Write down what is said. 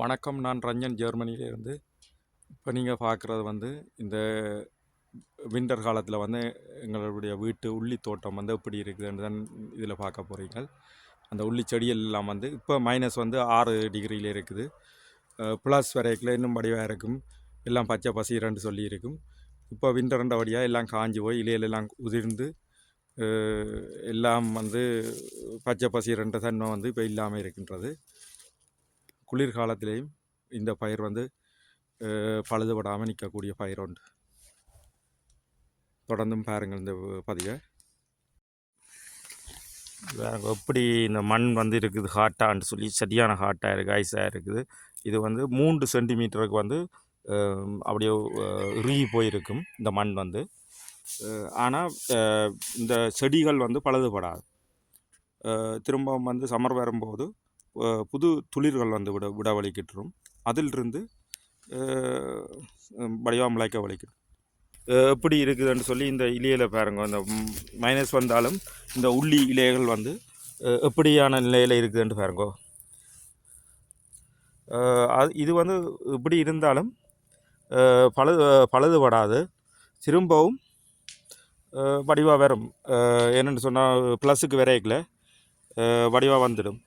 வணக்கம் நான் ரஞ்சன் ஜெர்மனியிலேருந்து. இப்போ நீங்கள் பார்க்குறது வந்து இந்த வின்டர் காலத்தில் வந்து எங்களுடைய வீட்டு உள்ளி தோட்டம் வந்து எப்படி இருக்குதுன்னு தான் இதில் பார்க்க போகிறீங்க அந்த உள்ளி செடிகள் எல்லாம் வந்து இப்போ மைனஸ் வந்து ஆறு டிகிரியில் இருக்குது. ப்ளஸ் வரைக்கில் இன்னும் வடிவாக இருக்கும். எல்லாம் பச்சை பசீரன்னு சொல்லி இருக்கும். இப்போ விண்டர்ன்ற வழியாக எல்லாம் காஞ்சி போய் இலையிலெல்லாம் உதிர்ந்து எல்லாம் வந்து பச்சை பசீரன்ற தன்மை வந்து இப்போ இல்லாமல் இருக்கின்றது. குளிர்காலத்திலேயும் இந்த பயிர் வந்து பழுதுபடாமல் நிற்கக்கூடிய பயிர் உண்டு. தொடர்ந்தும் பாருங்கள் இந்த பதிவை. எப்படி இந்த மண் வந்து இருக்குது ஹாட்டான்னு சொல்லி சரியான ஹாட்டாக இருக்குது ஐஸாக இருக்குது. இது வந்து மூன்று சென்டிமீட்டருக்கு வந்து அப்படியே உருகி இறுகி போயிருக்கும் இந்த மண் வந்து. ஆனால் இந்த செடிகள் வந்து பழுதுபடாது. திரும்பவும் வந்து சம்மர் வரும்போது புது துளிர்கள் வந்து விட விட வலிக்கிட்டுரும் அதிலிருந்து வடிவாக முளைக்க வலிக்கிட்டு எப்படி இருக்குதுன்னு சொல்லி இந்த இலையில் பாருங்க. இந்த மைனஸ் வந்தாலும் இந்த உள்ளி இலைகள் வந்து எப்படியான நிலையில் இருக்குதுன்னு பாருங்க. அது இது வந்து இப்படி இருந்தாலும் பழுது பழுதுபடாது. திரும்பவும் வடிவாக வரும். என்னென்னு சொன்னால் ப்ளஸுக்கு விரைக்கில் வடிவாக வந்துடும்.